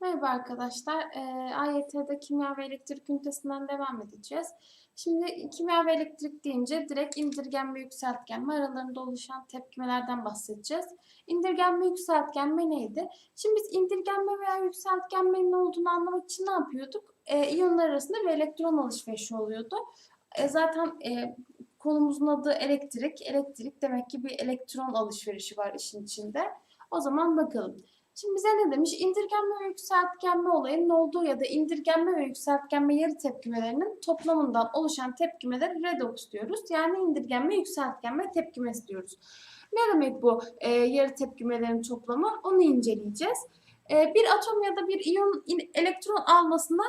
Merhaba arkadaşlar. Ee, AYT'de kimya ve elektrik ünitesinden devam edeceğiz. Şimdi kimya ve elektrik deyince direkt indirgenme yükseltgenme aralarında oluşan tepkimelerden bahsedeceğiz. İndirgenme yükseltgenme neydi? Şimdi biz indirgenme veya yükseltgenmenin ne olduğunu anlamak için ne yapıyorduk? Ee, iyonlar arasında bir elektron alışverişi oluyordu. E, zaten e, konumuzun adı elektrik. Elektrik demek ki bir elektron alışverişi var işin içinde. O zaman bakalım. Şimdi bize ne demiş? İndirgenme ve yükseltgenme olayının olduğu ya da indirgenme ve yükseltgenme yarı tepkimelerinin toplamından oluşan tepkimeleri redoks diyoruz. Yani indirgenme, yükseltgenme tepkimesi diyoruz. Ne demek bu e, yarı tepkimelerin toplamı? Onu inceleyeceğiz. E, bir atom ya da bir iyon elektron almasına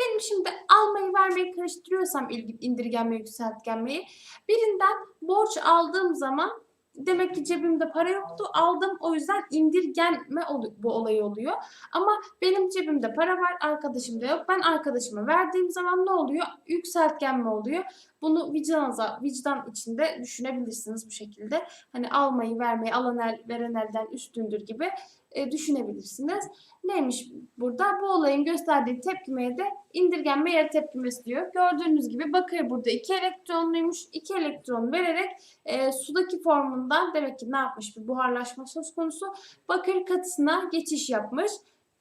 benim şimdi almayı vermeyi karıştırıyorsam indirgenme yükseltgenmeyi birinden borç aldığım zaman demek ki cebimde para yoktu aldım o yüzden indirgenme bu olay oluyor. Ama benim cebimde para var arkadaşımda yok. Ben arkadaşıma verdiğim zaman ne oluyor? Yükseltgenme oluyor. Bunu vicdanınıza, vicdan içinde düşünebilirsiniz bu şekilde. Hani almayı vermeyi alan el veren elden üstündür gibi e, düşünebilirsiniz. Neymiş burada? Bu olayın gösterdiği tepkimeye de indirgenme yarı tepkimesi diyor. Gördüğünüz gibi bakır burada iki elektronluymuş. İki elektron vererek e, sudaki formundan demek ki ne yapmış bir buharlaşma söz konusu. Bakır katısına geçiş yapmış.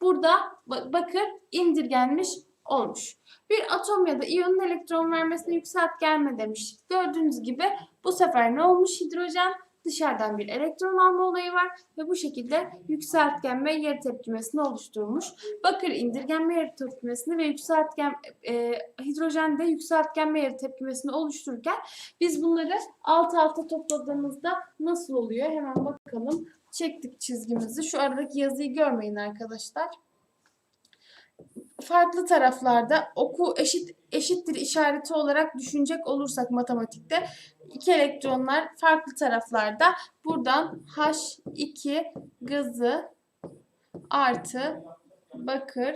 Burada ba- bakır indirgenmiş olmuş. Bir atom ya da iyonun elektron vermesine yükseltgenme demiş. Gördüğünüz gibi bu sefer ne olmuş hidrojen? Dışarıdan bir elektron alma olayı var ve bu şekilde yükseltgenme yarı tepkimesini oluşturmuş. Bakır indirgenme yarı tepkimesini ve yükseltgen e, hidrojen de yükseltgenme yarı tepkimesini oluştururken biz bunları alt alta topladığımızda nasıl oluyor? Hemen bakalım. Çektik çizgimizi. Şu aradaki yazıyı görmeyin arkadaşlar. Farklı taraflarda oku eşit eşittir işareti olarak düşünecek olursak matematikte iki elektronlar farklı taraflarda buradan H2 gazı artı bakır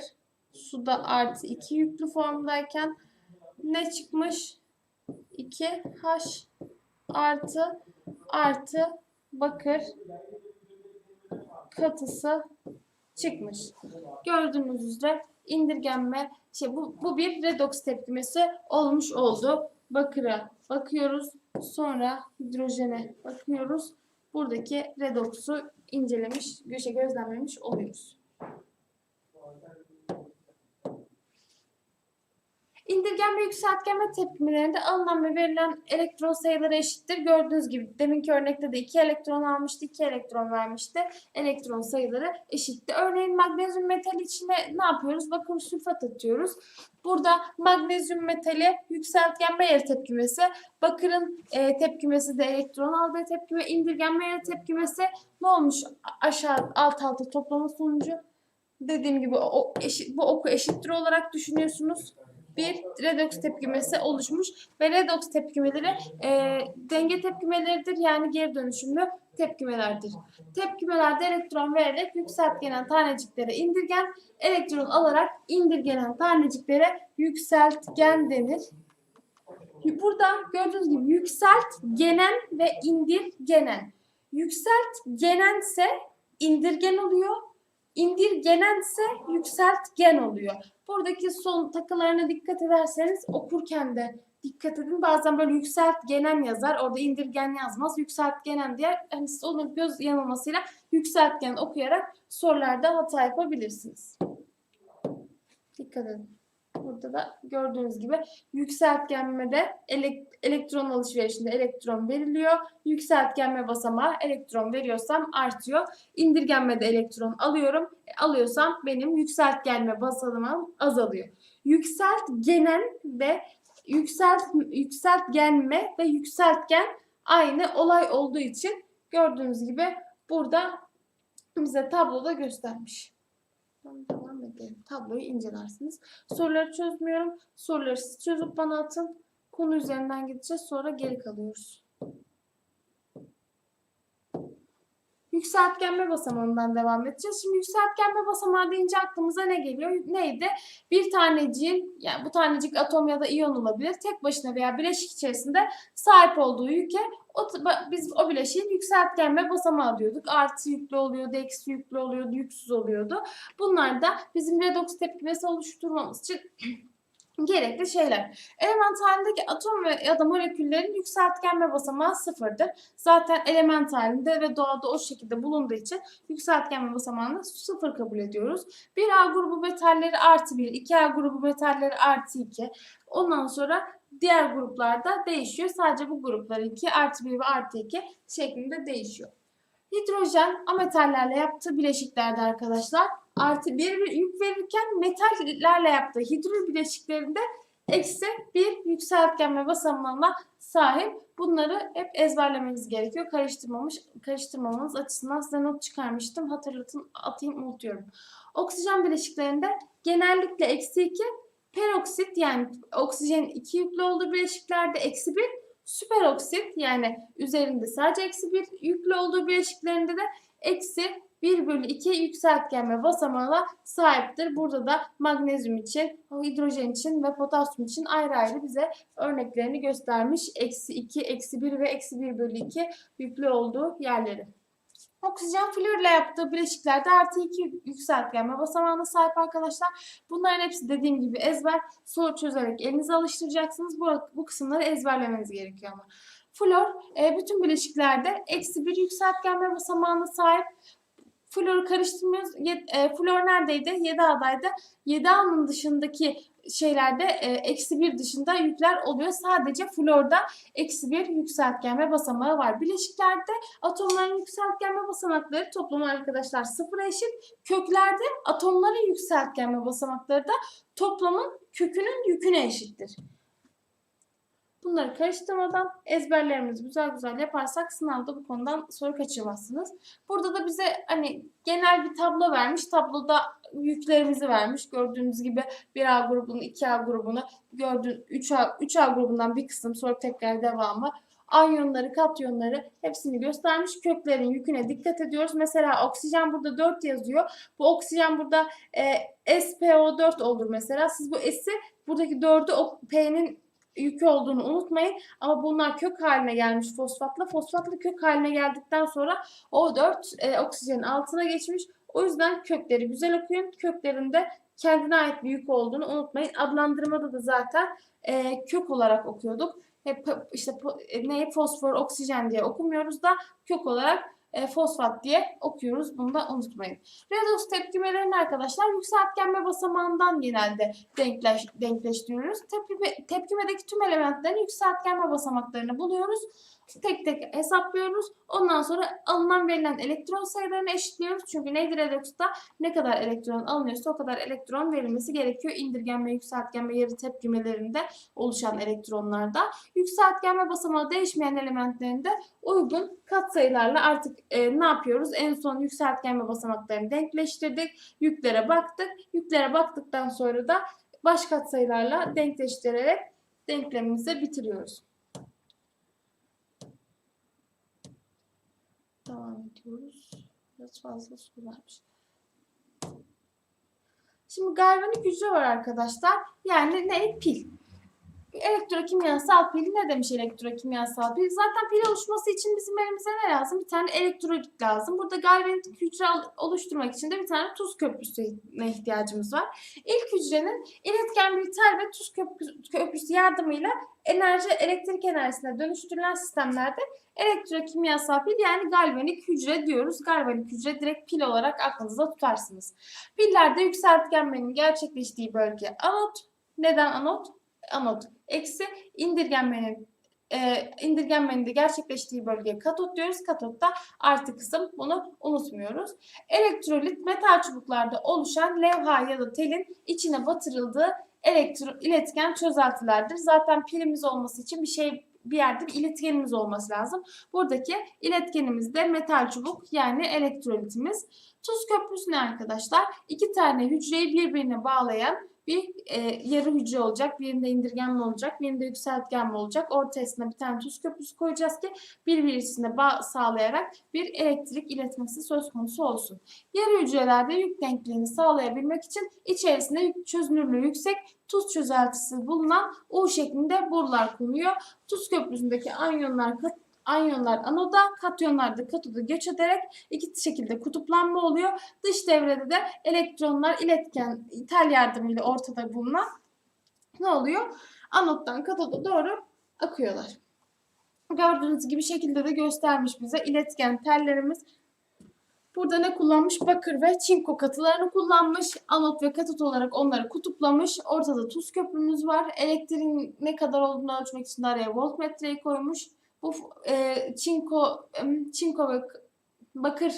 suda artı 2 yüklü formdayken ne çıkmış? 2H artı artı bakır katısı çıkmış. Gördüğünüz üzere indirgenme şey bu, bu bir redoks tepkimesi olmuş oldu. Bakıra bakıyoruz. Sonra hidrojene bakıyoruz. Buradaki redoksu incelemiş, göçe gözlemlemiş oluyoruz. İndirgenme yükseltgenme tepkimelerinde alınan ve verilen elektron sayıları eşittir. Gördüğünüz gibi deminki örnekte de 2 elektron almıştı, 2 elektron vermişti. Elektron sayıları eşitti. Örneğin magnezyum metali içine ne yapıyoruz? Bakır sülfat atıyoruz. Burada magnezyum metali yükseltgenme yarı tepkimesi, bakırın e, tepkimesi de elektron aldığı tepkime, indirgenme yarı tepkimesi ne olmuş? Aşağı alt alta toplama sonucu. Dediğim gibi o eşit, bu oku eşittir olarak düşünüyorsunuz bir redoks tepkimesi oluşmuş ve redoks tepkimeleri e, denge tepkimeleridir yani geri dönüşümlü tepkimelerdir. Tepkimelerde elektron vererek yükseltgenen taneciklere indirgen, elektron alarak indirgenen taneciklere yükseltgen denir. Burada gördüğünüz gibi yükseltgenen ve indirgenen. Yükseltgenense indirgen oluyor. İndirgenense yükseltgen oluyor. Buradaki son takılarına dikkat ederseniz okurken de dikkat edin. Bazen böyle yükseltgenen yazar. Orada indirgen yazmaz. Yükseltgenen diye hani siz onun göz yanılmasıyla yükseltgen okuyarak sorularda hata yapabilirsiniz. Dikkat edin. Burada da gördüğünüz gibi yükseltgenmede elek- elektron alışverişinde elektron veriliyor. Yükseltgenme basamağı elektron veriyorsam artıyor. İndirgenmede elektron alıyorum. E, alıyorsam benim yükseltgenme basamağım azalıyor. Yükseltgenen ve yükselt yükseltgenme ve yükseltgen aynı olay olduğu için gördüğünüz gibi burada bize tabloda göstermiş. Tamam, Devam edelim. Tabloyu incelersiniz. Soruları çözmüyorum. Soruları siz çözüp bana atın. Konu üzerinden gideceğiz. Sonra geri kalıyoruz. yükseltgenme basamağından devam edeceğiz. Şimdi yükseltgenme basamağı deyince aklımıza ne geliyor? Neydi? Bir taneciğin, yani bu tanecik atom ya da iyon olabilir. Tek başına veya bileşik içerisinde sahip olduğu yüke o, biz o bileşiğin yükseltgenme basamağı diyorduk. Artı yüklü oluyordu, eksi yüklü oluyordu, yüksüz oluyordu. Bunlar da bizim redoks tepkimesi oluşturmamız için gerekli şeyler. Element halindeki atom ve ya da moleküllerin yükseltgenme basamağı sıfırdır. Zaten element halinde ve doğada o şekilde bulunduğu için yükseltgenme basamağını sıfır kabul ediyoruz. 1A grubu metalleri artı 1, 2A grubu metalleri artı 2. Ondan sonra diğer gruplarda değişiyor. Sadece bu gruplarınki artı 1 ve artı 2 şeklinde değişiyor. Hidrojen ametallerle yaptığı bileşiklerde arkadaşlar artı bir yük verirken metallerle yaptığı hidrol bileşiklerinde eksi bir yükseltgenme basamağına sahip. Bunları hep ezberlemeniz gerekiyor. Karıştırmamış, karıştırmamanız açısından size not çıkarmıştım. Hatırlatın, atayım unutuyorum. Oksijen bileşiklerinde genellikle eksi 2, peroksit yani oksijenin 2 yüklü olduğu bileşiklerde eksi 1, süperoksit yani üzerinde sadece eksi 1 yüklü olduğu bileşiklerinde de eksi 1 bölü 2 yükseltgenme basamağına sahiptir. Burada da magnezyum için, hidrojen için ve potasyum için ayrı ayrı bize örneklerini göstermiş. Eksi 2, eksi 1 ve eksi 1 bölü 2 yüklü olduğu yerleri. Oksijen florla yaptığı bileşiklerde artı 2 yükseltgenme basamağına sahip arkadaşlar. Bunların hepsi dediğim gibi ezber. Soru çözerek elinize alıştıracaksınız. Bu, bu kısımları ezberlemeniz gerekiyor ama. Flor e, bütün bileşiklerde eksi 1 yükseltgenme basamağına sahip. Flor'u karıştırmıyoruz. E, flor neredeydi? 7A'daydı. 7A'nın dışındaki şeylerde e, eksi bir dışında yükler oluyor. Sadece florda eksi bir yükseltgenme basamağı var. Bileşiklerde atomların yükseltgenme basamakları toplamı arkadaşlar sıfıra eşit. Köklerde atomların yükseltgenme basamakları da toplamın kökünün yüküne eşittir. Bunları karıştırmadan ezberlerimizi güzel güzel yaparsak sınavda bu konudan soru kaçırmazsınız. Burada da bize hani genel bir tablo vermiş. Tabloda yüklerimizi vermiş. Gördüğünüz gibi 1A grubunu, 2A grubunu, gördüğün 3A, 3A grubundan bir kısım sonra tekrar devamı anyonları, katyonları hepsini göstermiş. Köklerin yüküne dikkat ediyoruz. Mesela oksijen burada 4 yazıyor. Bu oksijen burada e, SPO4 olur mesela. Siz bu S'i buradaki 4'ü P'nin yükü olduğunu unutmayın. Ama bunlar kök haline gelmiş fosfatla. Fosfatlı kök haline geldikten sonra O4 e, oksijenin altına geçmiş. O yüzden kökleri güzel okuyun. Köklerinde kendine ait bir yük olduğunu unutmayın. Adlandırmada da zaten e, kök olarak okuyorduk. Hep işte e, ne fosfor, oksijen diye okumuyoruz da kök olarak e, fosfat diye okuyoruz. Bunu da unutmayın. Redox tepkimelerini arkadaşlar yükseltgenme basamağından genelde denkleş, denkleştiriyoruz. Tepkime, tepkimedeki tüm elementlerin yükseltgenme basamaklarını buluyoruz tek tek hesaplıyoruz. Ondan sonra alınan verilen elektron sayılarını eşitliyoruz. Çünkü neydi redoksta ne kadar elektron alınıyorsa o kadar elektron verilmesi gerekiyor. İndirgenme, yükseltgenme, yarı tepkimelerinde oluşan elektronlarda. Yükseltgenme basamağı değişmeyen elementlerinde uygun katsayılarla artık e, ne yapıyoruz? En son yükseltgenme basamaklarını denkleştirdik. Yüklere baktık. Yüklere baktıktan sonra da baş katsayılarla denkleştirerek denklemimizi bitiriyoruz. Devam ediyoruz. Biraz fazla su varmış. Şimdi galvanik hücre var arkadaşlar. Yani ne? Pil. Elektrokimyasal pil ne demiş elektrokimyasal pil? Zaten pil oluşması için bizim elimize ne lazım? Bir tane elektrolit lazım. Burada galvanik hücre oluşturmak için de bir tane tuz köprüsüne ihtiyacımız var. İlk hücrenin iletken bir tel ve tuz köprüsü yardımıyla enerji elektrik enerjisine dönüştürülen sistemlerde elektrokimyasal pil yani galvanik hücre diyoruz. Galvanik hücre direkt pil olarak aklınızda tutarsınız. Pillerde yükseltgenmenin gerçekleştiği bölge anot. Neden anot? Anot. Eksi indirgenmenin e, indirgenmenin de gerçekleştiği bölgeye katot diyoruz. Katotta artı kısım bunu unutmuyoruz. Elektrolit metal çubuklarda oluşan levha ya da telin içine batırıldığı elektro iletken çözeltilerdir. Zaten pilimiz olması için bir şey bir yerde bir iletkenimiz olması lazım. Buradaki iletkenimiz de metal çubuk yani elektrolitimiz. Tuz köprüsü ne arkadaşlar? İki tane hücreyi birbirine bağlayan bir e, yarı hücre olacak. Birinde indirgenme olacak. Birinde yükseltgenme olacak. Ortasına bir tane tuz köprüsü koyacağız ki birbirine bağ sağlayarak bir elektrik iletmesi söz konusu olsun. Yarı hücrelerde yük denkliğini sağlayabilmek için içerisinde çözünürlüğü yüksek tuz çözeltisi bulunan U şeklinde borular konuyor. Tuz köprüsündeki anyonlar anyonlar anoda, katyonlar da katoda göç ederek iki şekilde kutuplanma oluyor. Dış devrede de elektronlar iletken tel yardımıyla ortada bulunan ne oluyor? Anottan katoda doğru akıyorlar. Gördüğünüz gibi şekilde de göstermiş bize iletken tellerimiz. Burada ne kullanmış? Bakır ve çinko katılarını kullanmış. Anot ve katot olarak onları kutuplamış. Ortada tuz köprümüz var. Elektriğin ne kadar olduğunu ölçmek için araya voltmetreyi koymuş. Bu e, çinko, çinko bakır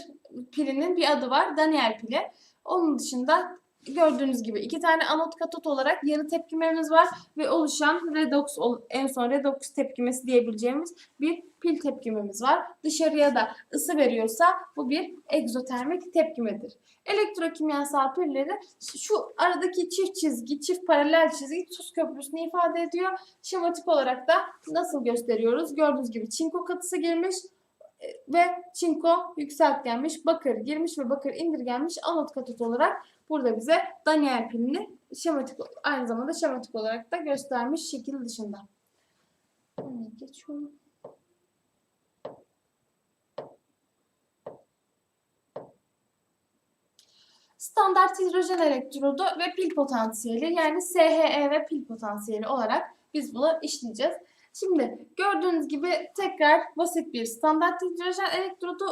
pilinin bir adı var. Daniel pili. Onun dışında gördüğünüz gibi iki tane anot katot olarak yarı tepkimemiz var ve oluşan redoks ol- en son redoks tepkimesi diyebileceğimiz bir pil tepkimemiz var. Dışarıya da ısı veriyorsa bu bir egzotermik tepkimedir. Elektrokimyasal pilleri şu aradaki çift çizgi, çift paralel çizgi tuz köprüsünü ifade ediyor. Şematik olarak da nasıl gösteriyoruz? Gördüğünüz gibi çinko katısı girmiş e, ve çinko yükseltgenmiş, bakır girmiş ve bakır indirgenmiş anot katot olarak burada bize Daniel pilini şematik aynı zamanda şematik olarak da göstermiş şekil dışında. Hemen geçiyorum. Standart hidrojen elektrodu ve pil potansiyeli yani SHE ve pil potansiyeli olarak biz bunu işleyeceğiz. Şimdi gördüğünüz gibi tekrar basit bir standart hidrojen elektrodu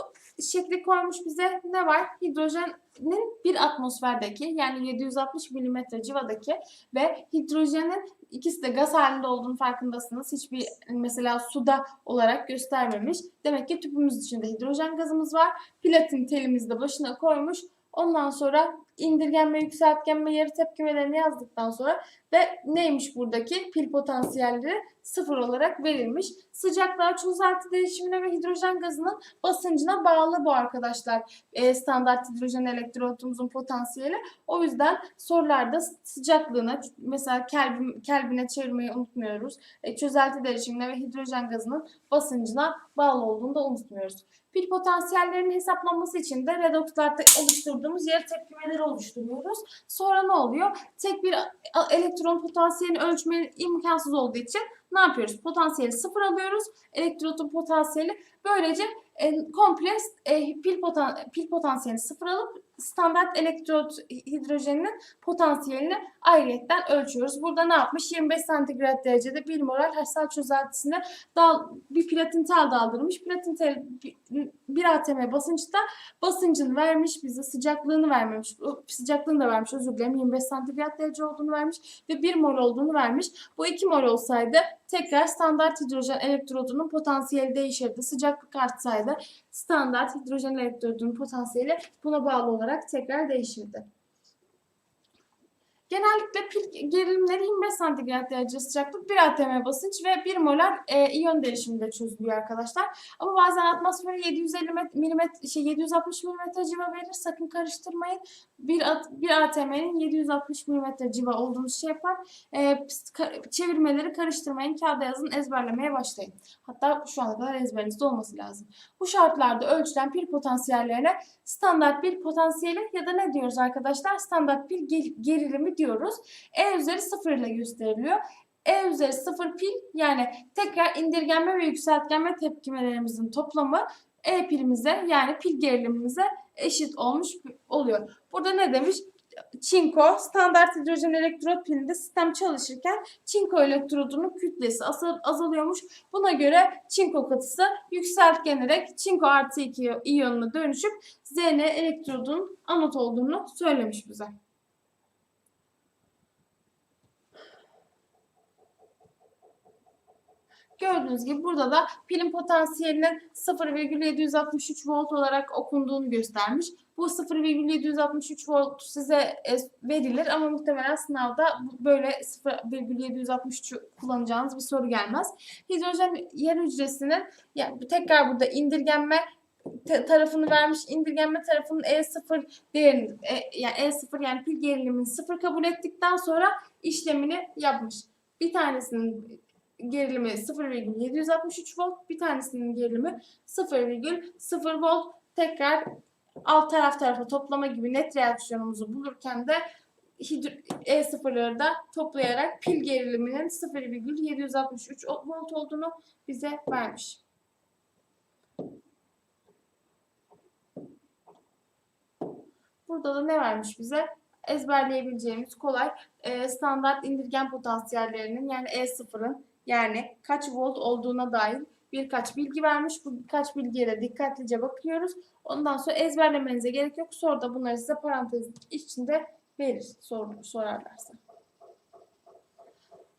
şekli koymuş bize. Ne var? Hidrojenin bir atmosferdeki yani 760 mm civadaki ve hidrojenin ikisi de gaz halinde olduğunu farkındasınız. Hiçbir mesela suda olarak göstermemiş. Demek ki tüpümüz içinde hidrojen gazımız var. Platin telimizi de başına koymuş. Ondan sonra indirgenme, yükseltgenme, yarı tepkimelerini yazdıktan sonra ve neymiş buradaki pil potansiyelleri sıfır olarak verilmiş. Sıcaklığa, çözelti değişimine ve hidrojen gazının basıncına bağlı bu arkadaşlar. E, standart hidrojen elektrotumuzun potansiyeli. O yüzden sorularda sıcaklığına mesela Kelvin, Kelvin'e çevirmeyi unutmuyoruz. E, çözelti değişimine ve hidrojen gazının basıncına bağlı olduğunu da unutmuyoruz. Pil potansiyellerinin hesaplanması için de redokslarda oluşturduğumuz yarı tepkimeleri oluşturuyoruz. Sonra ne oluyor? Tek bir elektron potansiyelini ölçmenin imkansız olduğu için ne yapıyoruz? Potansiyeli sıfır alıyoruz. Elektronun potansiyeli böylece e, komple e, pil, potan, pil potansiyelini sıfır alıp standart elektrot hidrojeninin potansiyelini ayrıyetten ölçüyoruz. Burada ne yapmış? 25 santigrat derecede 1 molar hissel çözeltisine dal, bir platin tel daldırmış. Platin tel 1 atm basınçta basıncını vermiş bize sıcaklığını vermemiş. Sıcaklığını da vermiş özür dilerim. 25 santigrat derece olduğunu vermiş ve 1 mol olduğunu vermiş. Bu 2 mol olsaydı tekrar standart hidrojen elektrodunun potansiyeli değişirdi. Sıcaklık artsaydı standart hidrojen elektrodunun potansiyeli buna bağlı olarak tekrar değişirdi. Genellikle pil gerilimleri 25 santigrat derece sıcaklık, 1 atm basınç ve 1 molar e, iyon değişiminde çözülüyor arkadaşlar. Ama bazen atmosferi 750 mm, şey 760 mm civa verir. Sakın karıştırmayın. 1, at, 1 atm'nin 760 mm civa olduğunu şey yapar. E, çevirmeleri karıştırmayın. Kağıda yazın, ezberlemeye başlayın. Hatta şu ana kadar ezberinizde olması lazım. Bu şartlarda ölçülen pil potansiyellerine standart pil potansiyeli ya da ne diyoruz arkadaşlar? Standart pil ge- gerilimi diyoruz. E üzeri 0 ile gösteriliyor. E üzeri 0 pil yani tekrar indirgenme ve yükseltgenme tepkimelerimizin toplamı E pilimize yani pil gerilimimize eşit olmuş oluyor. Burada ne demiş? Çinko standart hidrojen elektrot pilinde sistem çalışırken çinko elektrodunun kütlesi azal- azalıyormuş. Buna göre çinko katısı yükseltgenerek çinko artı 2 iyonuna dönüşüp Zn elektrodunun anot olduğunu söylemiş bize. Gördüğünüz gibi burada da pilin potansiyelinin 0,763 volt olarak okunduğunu göstermiş. Bu 0,763 volt size e, verilir ama muhtemelen sınavda böyle 0,763 kullanacağınız bir soru gelmez. Hidrojen yer hücresinin yani tekrar burada indirgenme tarafını vermiş, indirgenme tarafının E0 değerini, e, yani E0 yani pil gerilimini sıfır kabul ettikten sonra işlemini yapmış. Bir tanesinin gerilimi 0,763 volt, bir tanesinin gerilimi 0,0 volt. Tekrar alt taraf tarafa toplama gibi net reaksiyonumuzu bulurken de hidro- E0'ları da toplayarak pil geriliminin 0,763 volt olduğunu bize vermiş. Burada da ne vermiş bize? Ezberleyebileceğimiz kolay e, standart indirgen potansiyellerinin yani E0'ın yani kaç volt olduğuna dair birkaç bilgi vermiş. Bu birkaç bilgiye de dikkatlice bakıyoruz. Ondan sonra ezberlemenize gerek yok. Sonra da bunları size parantez içinde verir sor, sorarlarsa.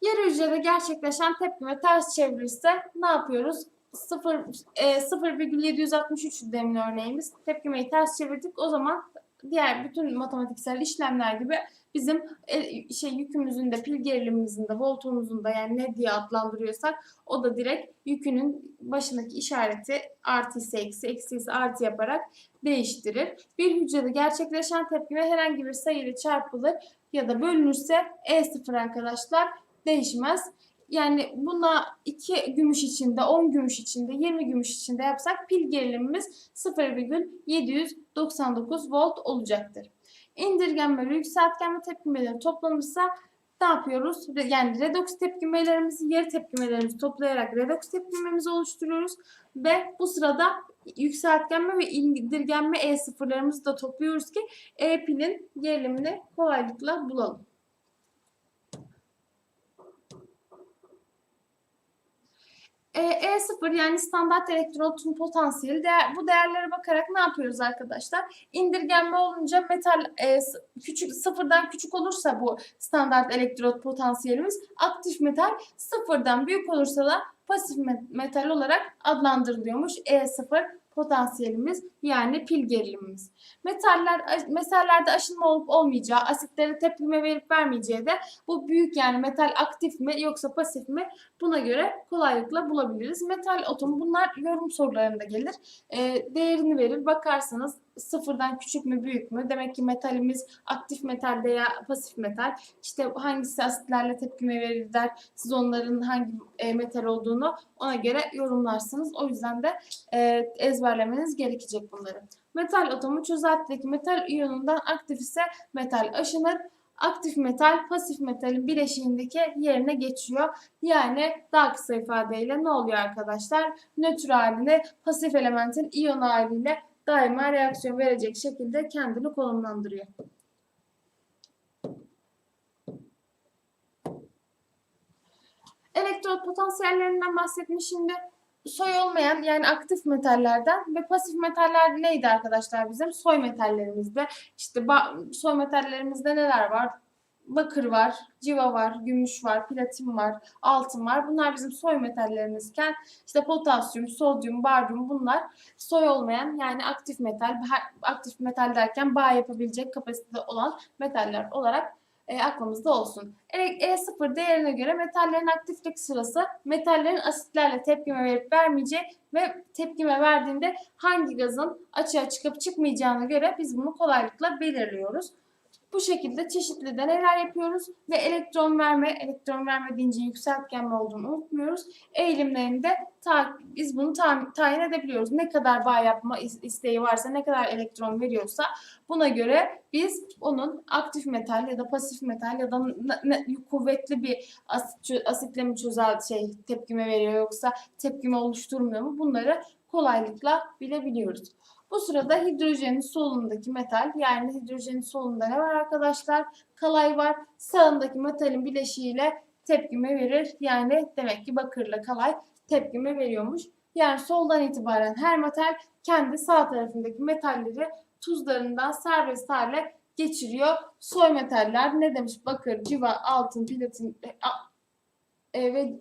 Yarı hücrede gerçekleşen tepkime ters çevirirse ne yapıyoruz? 0, e, 0,763 demin örneğimiz. Tepkimeyi ters çevirdik. O zaman diğer bütün matematiksel işlemler gibi bizim e, şey yükümüzün de pil gerilimimizin de voltumuzun da yani ne diye adlandırıyorsak o da direkt yükünün başındaki işareti artı ise eksi, eksi ise artı yaparak değiştirir. Bir hücrede gerçekleşen tepkime herhangi bir sayıyla çarpılır ya da bölünürse E0 arkadaşlar değişmez. Yani buna 2 gümüş içinde, 10 gümüş içinde, 20 gümüş içinde yapsak pil gerilimimiz 0,799 volt olacaktır. İndirgenme yükseltgenme tepkimeleri toplanırsa ne yapıyoruz? Yani redoks tepkimelerimizi, yarı tepkimelerimizi toplayarak redoks tepkimemizi oluşturuyoruz. Ve bu sırada yükseltgenme ve indirgenme E0'larımızı da topluyoruz ki E pilin gerilimini kolaylıkla bulalım. E, E0 yani standart elektrodun potansiyeli değer, bu değerlere bakarak ne yapıyoruz arkadaşlar? İndirgenme olunca metal e, küçük sıfırdan küçük olursa bu standart elektrot potansiyelimiz aktif metal sıfırdan büyük olursa da pasif me- metal olarak adlandırılıyormuş E0 potansiyelimiz yani pil gerilimimiz. Metaller metallerde aşınma olup olmayacağı, asitlere tepkime verip vermeyeceği de bu büyük yani metal aktif mi yoksa pasif mi Buna göre kolaylıkla bulabiliriz. Metal atomu bunlar yorum sorularında gelir. E, değerini verir. Bakarsanız sıfırdan küçük mü büyük mü? Demek ki metalimiz aktif metal veya pasif metal. İşte hangisi asitlerle tepkime verir der. Siz onların hangi e, metal olduğunu ona göre yorumlarsınız. O yüzden de e, ezberlemeniz gerekecek bunları. Metal atomu çözeltideki metal iyonundan aktif ise metal aşınır aktif metal pasif metalin bileşiğindeki yerine geçiyor. Yani daha kısa ifadeyle ne oluyor arkadaşlar? Nötr haline pasif elementin iyon haliyle daima reaksiyon verecek şekilde kendini konumlandırıyor. Elektrot potansiyellerinden bahsetmiş şimdi. Soy olmayan yani aktif metallerden ve pasif metaller neydi arkadaşlar bizim? Soy metallerimizde. İşte soy metallerimizde neler var? Bakır var, civa var, gümüş var, platin var, altın var. Bunlar bizim soy metallerimizken işte potasyum, sodyum, baryum bunlar soy olmayan yani aktif metal. Aktif metal derken bağ yapabilecek kapasitede olan metaller olarak e, aklımızda olsun. E, E0 değerine göre metallerin aktiflik sırası metallerin asitlerle tepkime verip vermeyeceği ve tepkime verdiğinde hangi gazın açığa çıkıp çıkmayacağına göre biz bunu kolaylıkla belirliyoruz. Bu şekilde çeşitli deneyler yapıyoruz ve elektron verme, elektron verme deyince yükseltgenme olduğunu unutmuyoruz. Eğilimlerinde ta, biz bunu ta- tayin edebiliyoruz. Ne kadar bağ yapma is- isteği varsa, ne kadar elektron veriyorsa buna göre biz onun aktif metal ya da pasif metal ya da kuvvetli bir asit, asitle mi çözel şey tepkime veriyor yoksa tepkime oluşturmuyor mu bunları kolaylıkla bilebiliyoruz. Bu sırada hidrojenin solundaki metal yani hidrojenin solunda ne var arkadaşlar? Kalay var. Sağındaki metalin bileşiğiyle tepkime verir. Yani demek ki bakırla kalay tepkime veriyormuş. Yani soldan itibaren her metal kendi sağ tarafındaki metalleri tuzlarından serbest hale geçiriyor. Soy metaller ne demiş? Bakır, civa, altın, platin e, e, ve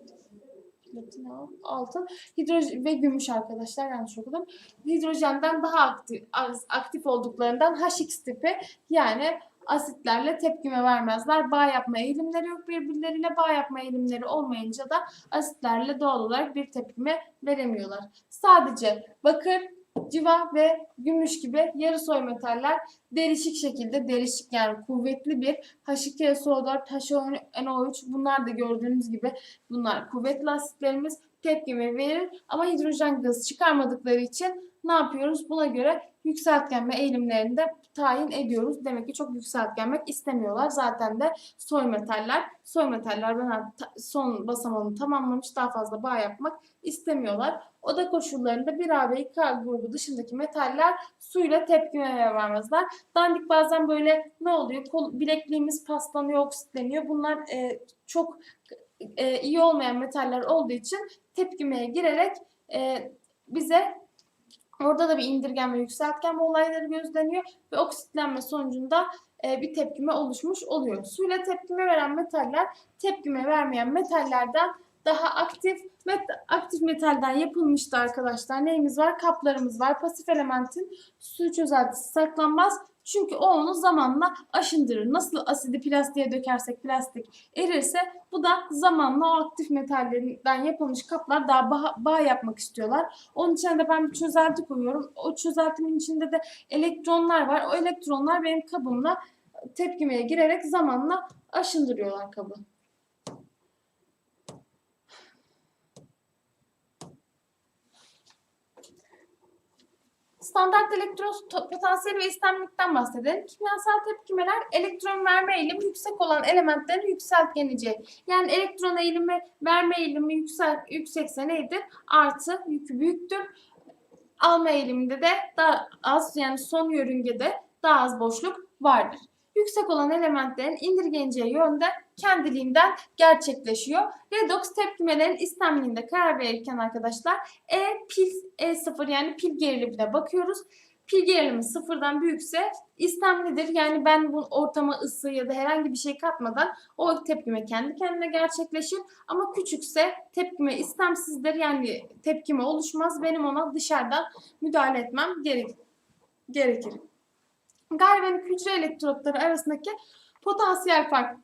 platin al- altın, hidrojen ve gümüş arkadaşlar yanlış okudum. Hidrojenden daha aktif, aktif olduklarından HX tipi yani asitlerle tepkime vermezler. Bağ yapma eğilimleri yok birbirleriyle. Bağ yapma eğilimleri olmayınca da asitlerle doğal olarak bir tepkime veremiyorlar. Sadece bakır, civa ve gümüş gibi yarı soy metaller. Derişik şekilde derişik yani kuvvetli bir H2SO4, HNO3 bunlar da gördüğünüz gibi bunlar kuvvetli asitlerimiz tepkime verir ama hidrojen gazı çıkarmadıkları için ne yapıyoruz? Buna göre yükseltgenme eğilimlerinde tayin ediyoruz. Demek ki çok yükseltgenmek istemiyorlar. Zaten de soy metaller. Soy metaller ben son basamağını tamamlamış daha fazla bağ yapmak istemiyorlar. Oda koşullarında 1A ve 2A grubu dışındaki metaller suyla tepkime vermezler. Dandik bazen böyle ne oluyor? Kol, bilekliğimiz paslanıyor, oksitleniyor. Bunlar e, çok e, iyi olmayan metaller olduğu için tepkimeye girerek e, bize orada da bir indirgenme, yükseltgenme olayları gözleniyor ve oksitlenme sonucunda e, bir tepkime oluşmuş oluyor. Suyla tepkime veren metaller tepkime vermeyen metallerden daha aktif met aktif metalden yapılmıştı arkadaşlar. Neyimiz var? Kaplarımız var. Pasif elementin su çözeltisi saklanmaz. Çünkü o onu zamanla aşındırır. Nasıl asidi plastiğe dökersek plastik erirse bu da zamanla o aktif metallerinden yapılmış kaplar daha bağ, bağ yapmak istiyorlar. Onun için de ben bir çözelti koyuyorum. O çözeltimin içinde de elektronlar var. O elektronlar benim kabımla tepkimeye girerek zamanla aşındırıyorlar kabı. Standart elektron potansiyeli ve istemlikten bahsedelim. Kimyasal tepkimeler elektron verme eğilimi yüksek olan elementlerin yükseltgenici. Yani elektron eğilimi verme eğilimi yüksek, yüksekse neydir? Artı yükü büyüktür. Alma eğiliminde de daha az yani son yörüngede daha az boşluk vardır yüksek olan elementlerin indirgeneceği yönde kendiliğinden gerçekleşiyor. Redox tepkimelerin istemliğinde karar verirken arkadaşlar E pil E0 yani pil gerilimine bakıyoruz. Pil gerilimi sıfırdan büyükse istemlidir. Yani ben bu ortama ısı ya da herhangi bir şey katmadan o tepkime kendi kendine gerçekleşir. Ama küçükse tepkime istemsizdir. Yani tepkime oluşmaz. Benim ona dışarıdan müdahale etmem gerek gerekir galvanik hücre elektrotları arasındaki potansiyel fark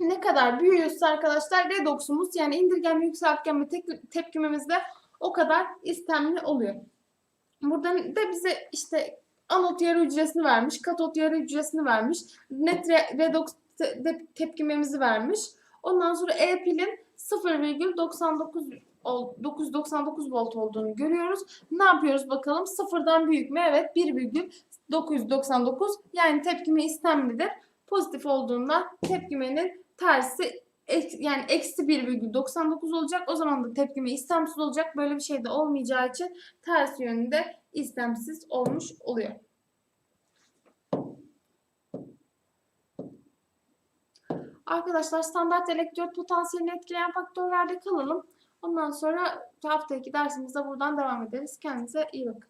ne kadar büyüyorsa arkadaşlar redoksumuz yani indirgenme yükseltgenme tepkimemiz de o kadar istemli oluyor. Buradan da bize işte anot yarı hücresini vermiş, katot yarı hücresini vermiş, net redoks tepkimemizi vermiş. Ondan sonra E pilin 0,99 999 volt olduğunu görüyoruz. Ne yapıyoruz bakalım? Sıfırdan büyük mü? Evet 1,999 yani tepkime istemlidir. Pozitif olduğunda tepkimenin tersi yani eksi 1,99 olacak. O zaman da tepkime istemsiz olacak. Böyle bir şey de olmayacağı için ters yönünde istemsiz olmuş oluyor. Arkadaşlar standart elektrot potansiyelini etkileyen faktörlerde kalalım. Ondan sonra haftaki dersimizde buradan devam ederiz. Kendinize iyi bakın.